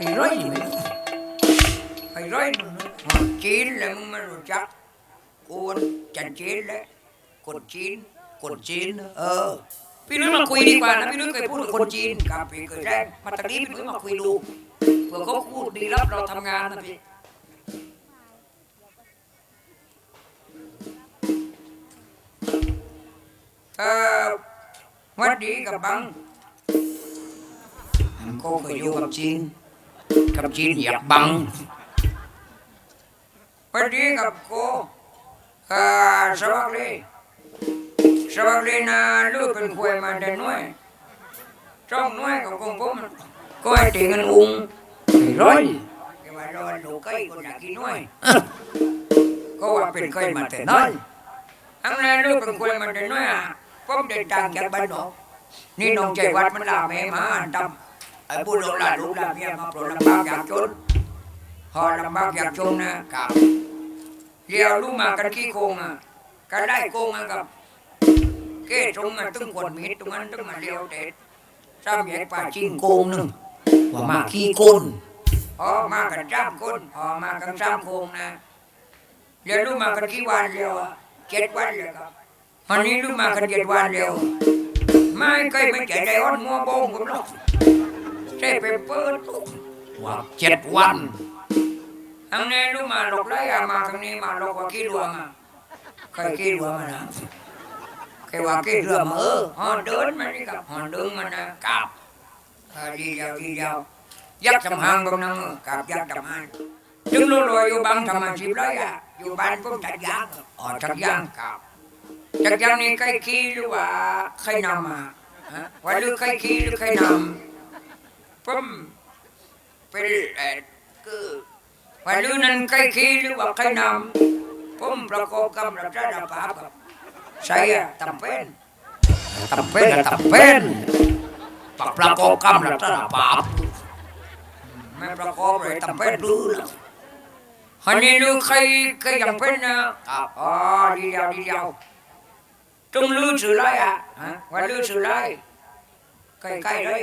ไอ้ร้อยนี่ไอ้ร้อยมึงจีนเลยมึงไม่รู้จักกูวันจันจีนเลยคนจีนคนจีน เออ พี่นุ้ยมาคุยดีกว่านะพี่นุ้ยเคยพูดกับคนจีนกับพี่เคยได้มาตอนนี้พี่นุ้ยมาคุยดูเผื่อเขาพูดดีรับเราทำงานนะพี่เออวัดดีกับบังก็เคยอยู่กับจีน กับจีนอยากบังวัดดีกับโกเออสวัสดีสวัสดีนะลูกเป็นควยมาแต่น้อยจ้องน้อยกับกงผมก็ให้ตีเงินอุ้งไอ้ร้อยแกว่าเราลูก ไก่ก็อยากกินน้อยก็ว่าเป็นไก่มาแต่น้อยอันนั้นลูกเป็นควยมาแต่น้อยอะผมเดินทางหลานลูกหลานเมียมาปรดลำบากอยากจนพอลำบากอยากจนนะครับเลี้ยวลูกมากันขี้โกงอะกันได้โกงอะกับเก้ตรงมาตึ้งขวดมีดตรงนั้นตึ้งมาเลี้ยวเด็ดสามแยกป่าจิงโกงหนึ่งว่ามาขี้โกนอ๋อมากันจ้ามคนอ๋อมากันจ้ามโกงนะเดี๋ยวลูกมากันกี่วันเดียวเจ็ดวันเลยครับวันนี้ลูกมากันเจ็ดวันเดียวไม่เคยไม่ใจได้อ่อนมัวโบงผมหรอก เส้ไปเปิดทุกว่าเจ็ดวันทั้งนี้รู้มาหลอกได้อะมาทางนี้มาหลอกว่าขี้ดวงอะใครขี้ดวงอะนะใครว่าขี้เรือมเออหอนเดินมันนี่กับหอนเดินมันนะกับดีเดียวดีเดียวยักษ์จำหางกำนังกับยักษ์จำหางจึงรู้รวยอยู่บ้านธรรมชีพเลยอะอยู่บ้านก็จัดยางอ๋อจัดยางกับจัดยางนี่ใครขี้หรือว่าใครนำมาฮะว่าหรือใครขี้หรือใครนำ นใกล้คีหรือว่าใครนำผมประกอบกำรับสารภาพกับ saya tempen tempen ya tempen pak pelakokam lah tak apa me pelakok เลย tempen dulu hanya lu kai kai yang pen na oh đi vào đi vào trung lưu sự lai à hả và lưu sự lai cây cây đấy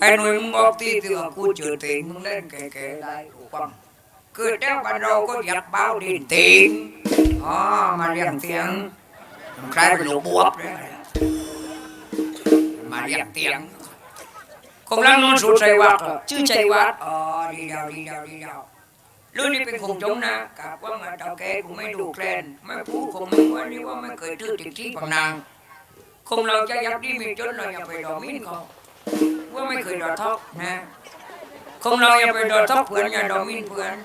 ไอ้หนุ่มึงอกที่ตัวกูเจอติงมึเล่นเก๋ๆได้ถูกปังคือเจ้าบ้านเราก็อยากเบ้าดินติงอ๋อมาเรียกเตียงใครเป็นหลวงบวบเลยมาเรียกเตียงคงรังนนสุดใจวัดชื่อใจวัดอ๋อดีเดียวดีเดียวดีเดียวรุ่นนี้เป็นคงจงนะกับว่ามาเต่าแกกูไม่ดูแคลนไม่พูดคงไม่ว่านี่ว่าไม่เคยทื่อติดที่ของนางคงเราจะยับดีมีจนเราอย่าไปดอมินเขา ว่าไม่เคยดอทอกนะคงเราอย่าไปดอทอกเพื่อนอย่าดอมินเพื่อน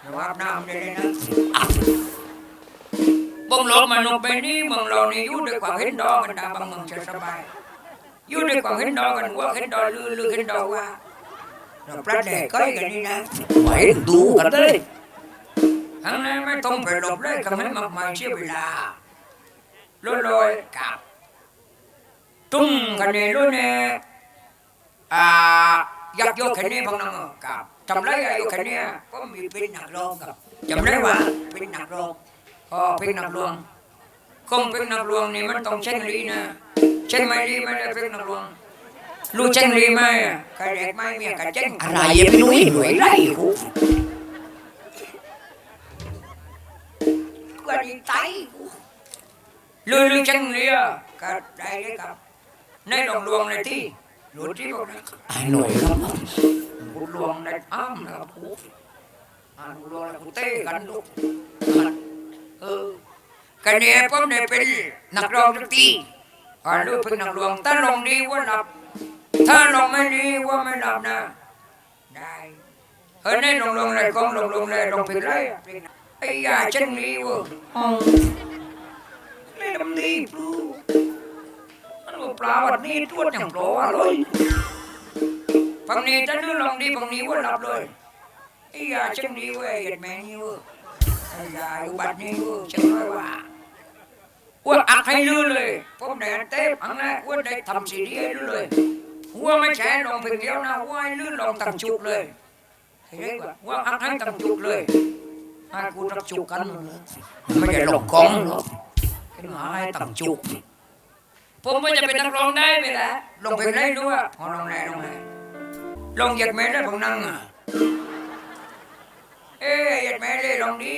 อย่าว่าน้ำเลยนะบังหลอกมันลงไปนี่บังเรานี่อยู่ด้วยความเห็นดอกันดาบังมึงจะสบายอยู่ในกวางเห็นดอกกันว่าเห็นดอกลือลือเห็นดอกว่าเราปลาแดกก้อยกันนี่นะไหวดูกันเลยทั้งนั้นไม่ต้องไปหลบเลยคำให้มากมายเสียเวลาลอยลอยกับตุ้มกันนี่ลุ้นเนี่ยอ่า ยักยกแค่นี้พังนังกับจำไรอายุแค่นี้ก็มีเป็นหนักรองกับจำได้ว่าเป็นหนักรองอ๋อเป็นหนักรองคงเป็นหนักรองนี่มันต้องเช่นนี้นะเช่นไม่ดีไม่ได้เป็นนักลวงรู้เช่นดีไหมกระเด็กไม่เมียกระเจ้งอะไรอะพี่นุ้ยหน่วยไรกูกระดิ่งไตลือลือเช่นเรียกระได้เลยครับในหลวงลวงในที่ หลุดที่บอกนะไอ้หน่วยครับหลุดลวงในอ้ามนะครับกูอ่าหลุดวงในกูเต้กันลูกเออกันเนี่ยผมเนี่ยเป็นนักร้องตีอ่าลูกเป็นนักร้องถ้าลงดีว่าหลับ ถ้าลงไม่ดีว่าไม่หลับนะ ได้เฮ้ยนี่ลงลงเลยกองลงลงเลยลงผิดเลยไอ้ยาเช่นนี้วะนี่ทำดีปลูก ปลาวันนี้ทวดอย่างโปรเลยฝั่งนี้จะนึกลองดีฝั่งนี้ว่าหลับเลยไอ้ยาฉันดีเว้ยเหยียดแม่นี่เว้ยไอ้ยาอุบัตินี่เว้ยฉันน้อยว่าอ้วนอักให้ลือเลยผมได้เต้พังนะอ้วนได้ทำซีดีให้ลือเลยหัวไม่ใช่ลองเพียงเดียวนะหัวให้ลือลงตั้งจุกเลยเฮ้ยว่าหัวอักให้ตั้งจุกเลยให้กูรับจุกกันเลยไม่ใช่หลอกกองหรอกเป็นหมาให้ตั้งจุก ผมไม่จะเป็นนักร้องได้ไหมล่ะลงเพลงได้ด้วยพอลงไหนลงไหนลงเหยียดแม่ได้ผมนั่งอะเอ๊ะเหยียดแม่ได้ลองดี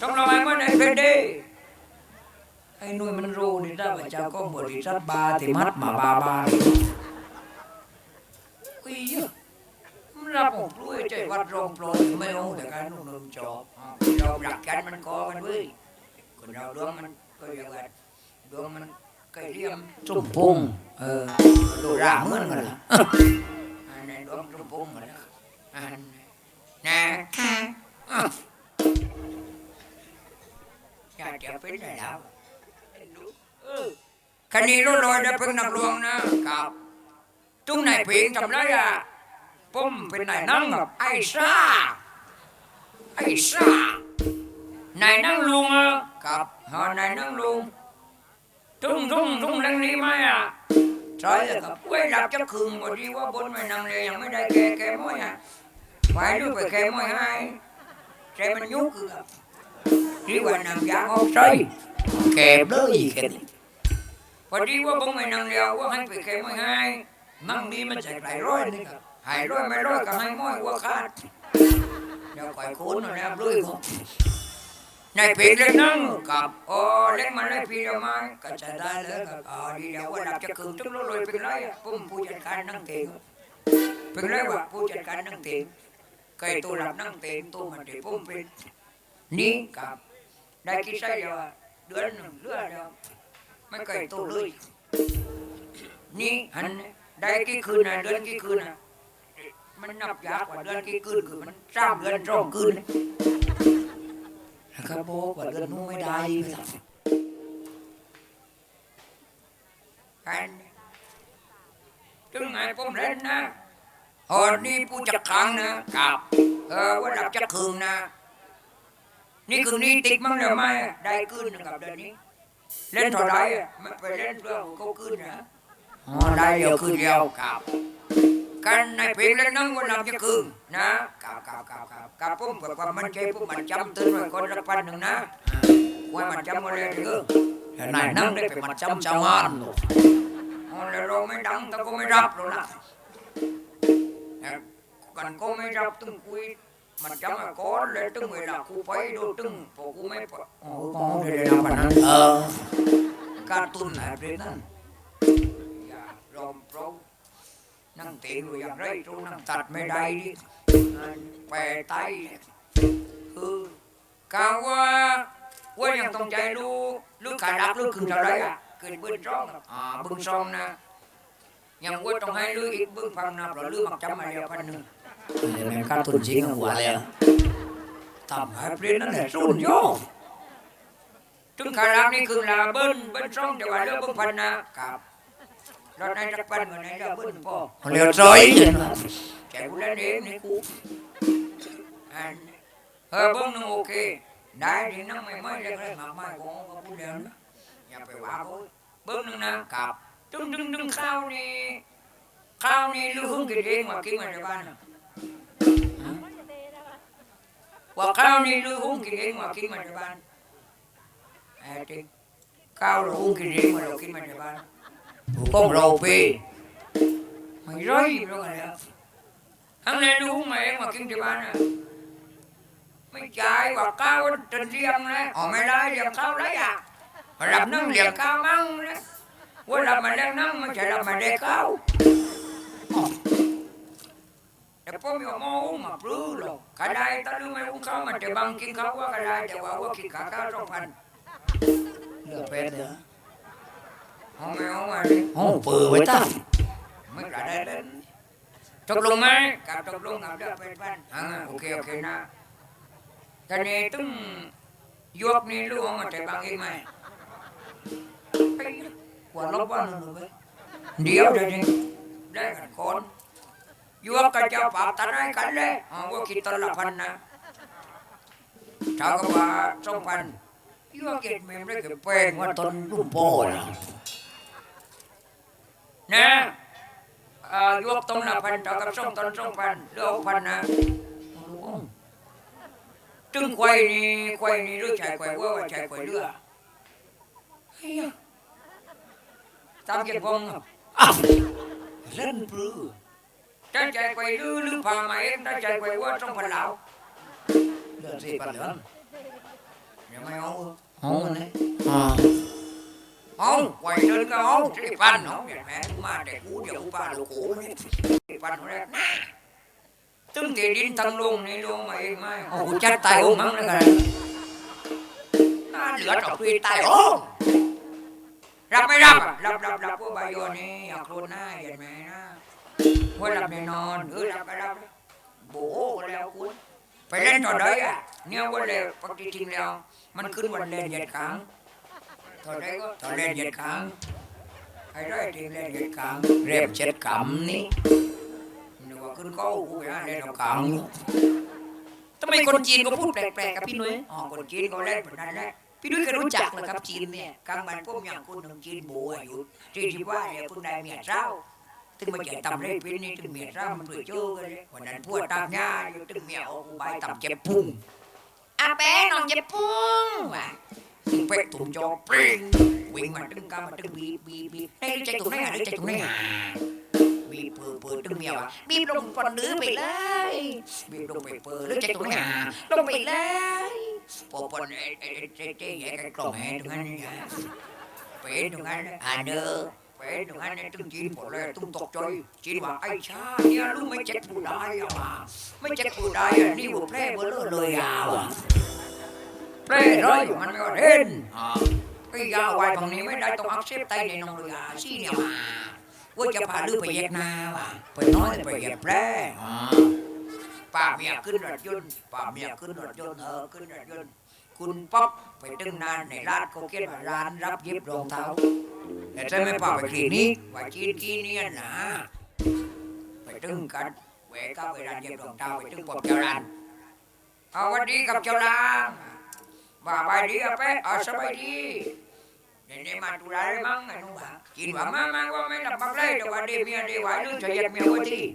ต้องลองไอ้เมื่อไหนเพลงดีไอ้หนุ่ยมันรู้นี่ถ้าว่าเจ้าก็บริษัทบาร์ที่มัดมาบาบาอุ้ยมันรับผมด้วยใจวัดรองโปรยไม่เอาแต่การนุ่มๆจอบเราหลักกันมันคอกันเว้ยคนเราดวงมันก็อย่างนั้นดวงมัน ไก่เรียมจุ่มพุงเออดูร่าเหมือนกันละอันนี้ดวงจุ่มพุงกันละอันนะค่ะอยากจะเป็นอะไรแล้วเออคันนี้รู้ลอยได้เป็นนักลวงนะครับตุ้งไหนเพลงจำได้อะผมเป็นนายนั่งแบบไอ้ซ่าไอ้ซ่านายนั่งลุงอะกับฮอนายนั่งลุง ทุ่งทุ่งทุ่งดังนี้ไหมอะใช่ครับไว้หลับจะคืนหมดดีว่าบนไม่นางเลยยังไม่ได้แกแกม้อยอะไปด้วยไปแกม้อยให้ใจมันยุกครับดีกว่านางยางออกใส่แกเบลออีกกันพอดีว่าบงไม่นางเลียวว่าให้ไปแกม้อยให้มั่งนี้มันจะไหลร้อยนี่ครับหายร้อยไม่ร้อยก็ให้ม้อยว่าขาดเดี๋ยวก่อยโค้นนะเบลอครับ นนั่งกับโอ้เล่นมาเล่นพี่เดียวมาก็จะได้เลยกับอ๋อดีเดียวว่าดับจะคืนทุกโลเลยเป็นไรอะผมผู้จัดการนั่งเตงเป็นไรวะผู้จัดการนั่งเตงเคยตัวหลับนั่งเตงตัวมันเดี๋ยวผมเป็นนี่กับได้กี่ไส้เดียวเดือนหนึ่งเดือนเดียวไม่เคยตัวเลยนี่อันได้กี่คืนนะเดือนกี่คืนนะมันนับยากกว่าเดือนกี่คืนคือมันสามเดือนสองคืน นะครับโบกว่าเดือนนู้นไม่ได้ครับกันถึงไงผมเล่นนะหอนี่ผู้จัดขังนะครับ เออว่าดับจักคืนนะ นี่คืนนี้ติดมั้งเดี๋ยวไม่ได้คืนนะครับเดือนนี้ เล่นเท่าไรอะไม่ไปเล่นเรื่องเขาคืนนะอ๋อได้เดียวคืนเดียวครับ กันในเพลงเล่นนั่งวันนับจะคืนนะครับครับครับครับครับผมกับความมั่นใจผมมันจำตื่นไว้คนละพันหนึ่งนะว่ามันจำมาเลยเถอะแต่นายนั่งได้ไปมันจำชาวบ้านอ๋อแล้วเราไม่ดังแต่ก็ไม่รับหรอกนะแต่กันก็ไม่รับตึงคุยมันจำมาก่อนเลยตึงเวลากูไปดูตึงพอกูไม่ไปโอ้โหเดี๋ยวเดี๋ยววันนั้นเออการตุนไหนเรื่องนั้นอย่ารอมโปร นั่งเตะอยู่อย่างไรตรงนั่งตัดไม่ได้ดิแปรไตคือกาว่าว่ายังต้องใจรู้ลูกขาดักลูกขึ้นเท่าไรอะขึ้นบึ้งช่องอ่าบึ้งช่องนะยังว่าต้องให้ลูกอีกบึ้งพันนะเพราะลูกมักจำมาเดียวพันหนึ่งนี่แม่ข้าตุนจริงหัวเลยทำให้เปลี่ยนนั่นแหละสุดยอดถึงขาดักนี่คือลาเบิ้ลเบิ้ลช่องแต่ว่าเลือกบึ้งพันนะครับ เราในจักรปันเหมือนในเรือบึ้นพ่อเรียวร้อยเลยนะแกกูเล่นเองนี่กูอันเออบึ้งนึงโอเคได้ที่นั่งไม่ไม่เลยเลยมากไม่ของก็พูดเดียวนะอย่าไปว่ากูบึ้งนึงนะครับดึงดึงดึงข้าวนี่ข้าวนี่ลูกกินเองมากินมาในบ้านนะฮะว่าข้าวนี่ลูกกินเองมากินมาในบ้านไอ้ที่ข้าวลูกกินเองมาเรากินมาในบ้าน con rầu phi mày rơi gì đâu rồi hắn lên đúng mày mà kiếm chị ba nè. Mày chạy vào cao trên riêng đấy họ mày lấy liền cao đấy à? Mà làm nâng liền cao măng đấy quên làm mày đang nâng mà chạy làm mày đê cao. Ờ. Để có nhiều mô mà bự rồi cả đây ta đưa mày uống cao mà chạy bằng kiên cao quá, cả đây chạy vào quá kiên cả cao trong phần được phết nữa. Không mày không mày đi โอ้เปิดไว้ตั้งไม่กระได้เล่นตกลงไหมกับตกลงกับเรื่องเป็นบ้านอ่าโอเคโอเคนะทีนี้ตึ้งยกนี่ลูกมาใจบางเองไหมไปกว่าลบวันนึงไปเดี๋ยวเดี๋ยวนี้ได้กันคนยวกกับเจ้าป่าบตัดให้กันเลยอ๋อว่าคิดตนละพันนะถ้าก็ว่าสองพันยวกเก็บเมมได้เก็บแป้งว่าตนรุ่มโป้นะ นะเอ่อยวกตรงละพันเท่ากับสองตนสองพันเหลือหกพันนะจึงควายนี่ควายนี่หรือชายควายว่าว่าชายควายเรือเฮ้ยตามเก็บพงอ้าวเล่นปลื้อถ้าใจไกวลือลือพามาเองถ้าใจไกวว่าต้องพันเหลาเลือดสิปันเหลืองยังไม่เอาห้องนี่อ่าเอาไกวเดินก็เอาที่ปันเอาอย่างแม่มาแต่กูเดี๋ยวป้าลูกโขนี่ที่ปันแรกนะตึ้งที่ดินทั้งลงนี่ลงมาเองไหมโอ้กูจัดตายโอ้มั้งเลยกันน่าเหลือต่อปีตายโอ้รับไม่รับอะรับรับรับพวกใบโยนี่อยากโคลนหน้าเห็นไหมนะว่ารับแน่นอนเออรับไปรับโบก็แล้วคุณไปเล่นต่อได้อะเนี่ยวันเลยปกติจริงแล้ว มันขึ้นวันเล่นเหยียดขาง ต่อได้ก็ต่อเล่นเหยียดขางไอ้ได้จริงเล่นเหยียดขางเรียบเช็ดกำนี่นึกว่าขึ้นเข้ากูนะเล่นเอาขางทำไมคนจีนก็พูดแปลกๆกับพี่นุ้ยอ๋อคนจีนเขาเล่นแบบนั้นแหละพี่นุ้ยเคยรู้จักเหรอครับจีนเนี่ยกลางวันพวกอย่างคุณหนึ่งจีนบัวอยู่ที่ที่ว่าเนี่ยคุณได้เมียเศร้าถึงมาใจตำเลยเป็นนี่ถึงเมียเศร้ามันเปื่อยเจอกันเลยวันนั้นพวกตามยาอยู่ถึงเมียเอากูไปตำเจ็บพุงอาแป้น้องจะปุ้ง ว่ะถึงเป็ดถุงจอปริงวิ่งมาตึงกามาตึงบีบบีบบีบได้ใจตรงไหนอะได้ใจตรงไหนอะบีบเปิดเปิดตึงเมียวอะบีบลงปนนื้อไปเลยบีบลงไปเปิดหรือใจตรงไหนอะลงไปเลยปอปนเอ้เอ้เจ๊เจ๊ใหญ่กันกล่องแห่ตรงนั้นเนี่ยเป็ดตรงนั้นอะเด้อเป็ดตรงนั้นเนี่ยตึงจีนหมดเลยตึงตกใจจีนว่าไอ้ชาเนี่ยลูกไม่เจ็บผู้ได้อะไม่เจ็บผู้ได้อะนี่หัวแพร่เบลอเลยอะ แพร่เลยมันไม่ว่าเห็นอ่าไอ้ยาไว้ตรงนี้ไม่ได้ต้องอักเสบไตในนองเรือสิเนี่ยมาว่าจะพาลือไปเย็ดนาว่ะไปน้อยไปเย็ดแปรอ่าป้าเมียขึ้นรถยนต์ป้าเมียขึ้นรถยนต์เออขึ้นรถยนต์คุณป๊อปไปตึงนานในร้านเขาเขียนว่าร้านรับเย็บรองเท้าแต่ใช่ไหมป้าไปคลินิกไปจีนกีเนียนนะไปตึงกันแหวกเข้าไปร้านเย็บรองเท้าไปตึงปอบเจ้าร้านเอาวันดีกับเจ้าร้าน บ่าไปดีอะเป๊ะเอาสบายดี Nên mà tụi lại mắng này không bà Chị bà má má qua mấy làm bác lấy Cho bà đi mía đi hoài nước cho giật mía qua đi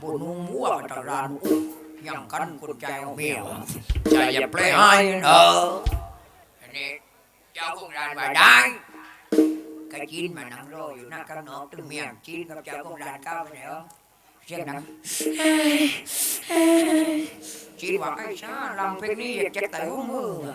Bộ nung múa mà trở ra nụ Yang cân con trai ông mía ใจอย่าเปล่ให้เออ Nè Cháu con ra bà đai Cái chín mà nắng rồi Nó căng nó từng miệng Chín gặp cháu con ra cao này không xem nè chỉ bằng cái xá làm việc đi việc trật tự mưa